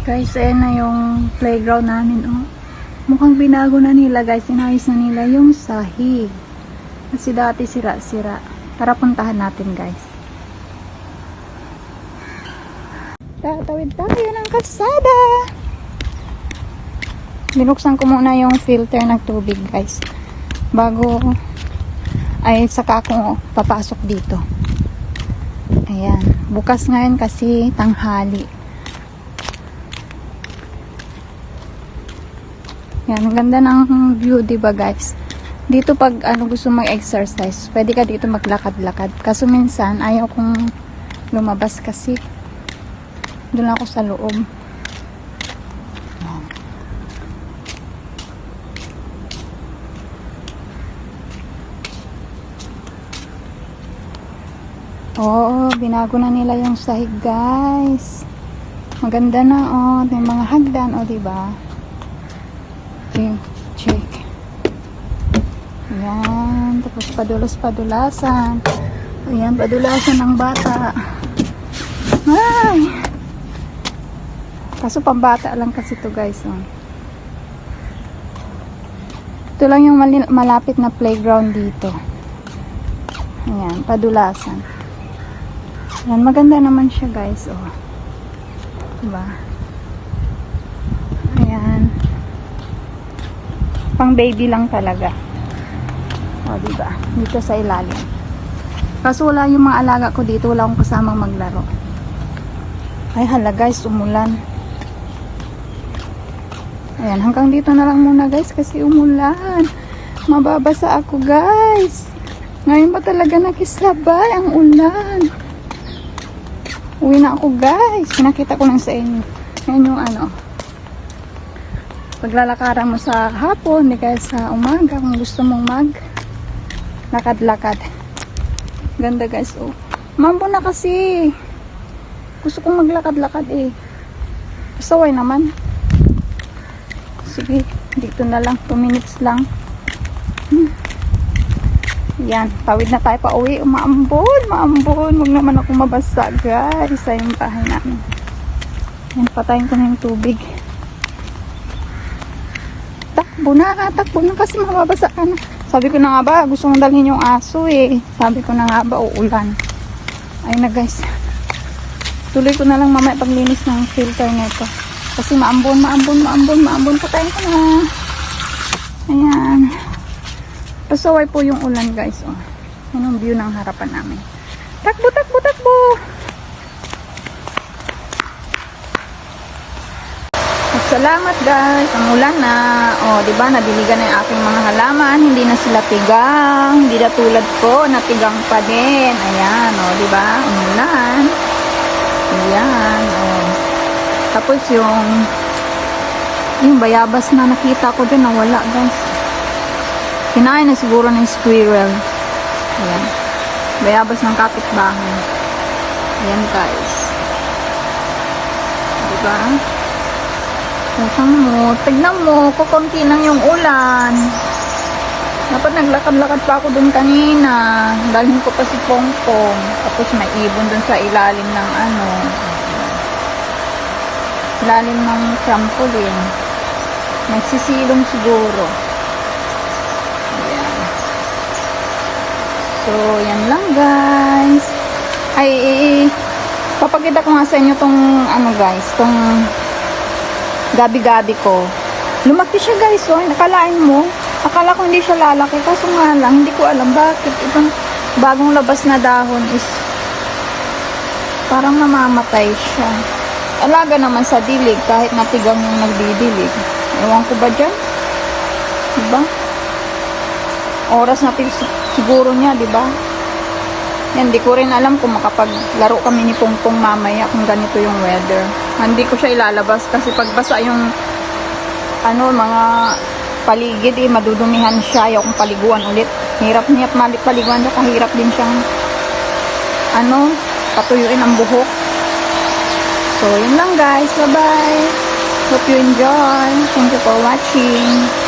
Guys, ayan na yung playground namin, oh. Mukhang binago na nila, guys. Inayos na nila yung sahig. Kasi dati sira-sira. Tara puntahan natin, guys. Tatawid tayo ng kasada. Binuksan ko muna yung filter ng tubig, guys. Bago ay saka ako papasok dito. Ayan. Bukas ngayon kasi tanghali. Yan, ang ganda ng view, 'di ba, guys? Dito pag ano gusto mag-exercise, pwede ka dito maglakad-lakad. Kaso minsan ayaw kong lumabas kasi doon ako sa loob. Yan. Oo, binago na nila yung sahig, guys. Maganda na, oh. May mga hagdan, oh, diba? Check, Ayan. Tapos padulas-padulasan. Ayan, padulasan ng bata. Ay! Kaso pambata lang kasi to guys, oh. Ito lang yung malapit na playground dito. Ayan, padulasan. Ayan, maganda naman siya guys, oh. Diba? Ayan. Pang baby lang talaga. O, diba? Dito sa ilalim. Kaso wala yung mga alaga ko dito. Wala akong kasamang maglaro. Ay, hala guys, umulan. Ayan, hanggang dito na lang muna guys kasi umulan. Mababasa ako guys. Ngayon ba talaga nakisabay ang ulan? Uwi na ako guys. Pinakita ko lang sa inyo. Yan yung ano. Paglalakaran mo sa hapon, hindi kaya sa umaga kung gusto mong mag lakad-lakad. Ganda guys. Oh. Mambo na kasi. Gusto kong maglakad-lakad eh. Pasaway naman. Sige, dito na lang. 2 minutes lang. Hmm. Yan, tawid na tayo pa uwi. Maambon, maambon. Huwag naman ako mabasa, guys. Sa yung bahay namin. Yan, patayin ko na yung tubig. Takbo na, takbo na kasi mababasa ka na. Sabi ko na nga ba, gusto kong dalhin yung aso eh. Sabi ko na nga ba, uulan. Ayun na guys. Tuloy ko na lang mamaya paglinis ng filter nito. Kasi maambon, maambon, maambon, maambon. Patayin ko na. Ayan. Pasaway po yung ulan guys. Oh. Yan ang view ng harapan namin. Takbo, takbo, takbo. Salamat guys. Ang ulan na. Oh, di ba Nabiligan na yung aking mga halaman. Hindi na sila tigang. Hindi na tulad ko. Natigang pa din. Ayan, o, oh, di ba Umulan. Ayan. Oh. Tapos yung yung bayabas na nakita ko dyan nawala guys. Kinain na siguro ng squirrel. Ayan. Bayabas ng kapitbahay. Ayan guys. Diba? Tignan mo. Tignan mo. Kukunti lang yung ulan. Dapat naglakad-lakad pa ako dun kanina. Dalhin ko pa si Pongpong. Tapos may ibon dun sa ilalim ng ano. Ilalim ng trampoline. Nagsisilong siguro. Ayan. So, yan lang guys. Ay, papakita ko nga sa inyo tong ano guys, tong gabi-gabi ko. Lumaki siya guys, oh. Nakalain mo. Akala ko hindi siya lalaki. Kaso nga lang, hindi ko alam bakit. Itong bagong labas na dahon is parang namamatay siya. Alaga naman sa dilig kahit natigang yung nagdidilig. Ewan ko ba dyan? Diba? Oras na siguro niya, diba? Yan, di ko rin alam kung makapaglaro kami ni Pongpong mamaya kung ganito yung weather. Hindi ko siya ilalabas kasi pagbasa yung ano, mga paligid eh, madudumihan siya. Ayaw kong paliguan ulit. Hirap niya paliguan siya. Kahirap din siyang ano, patuyuin ang buhok. So, yun lang guys. Bye-bye. Hope you enjoy. Thank you for watching.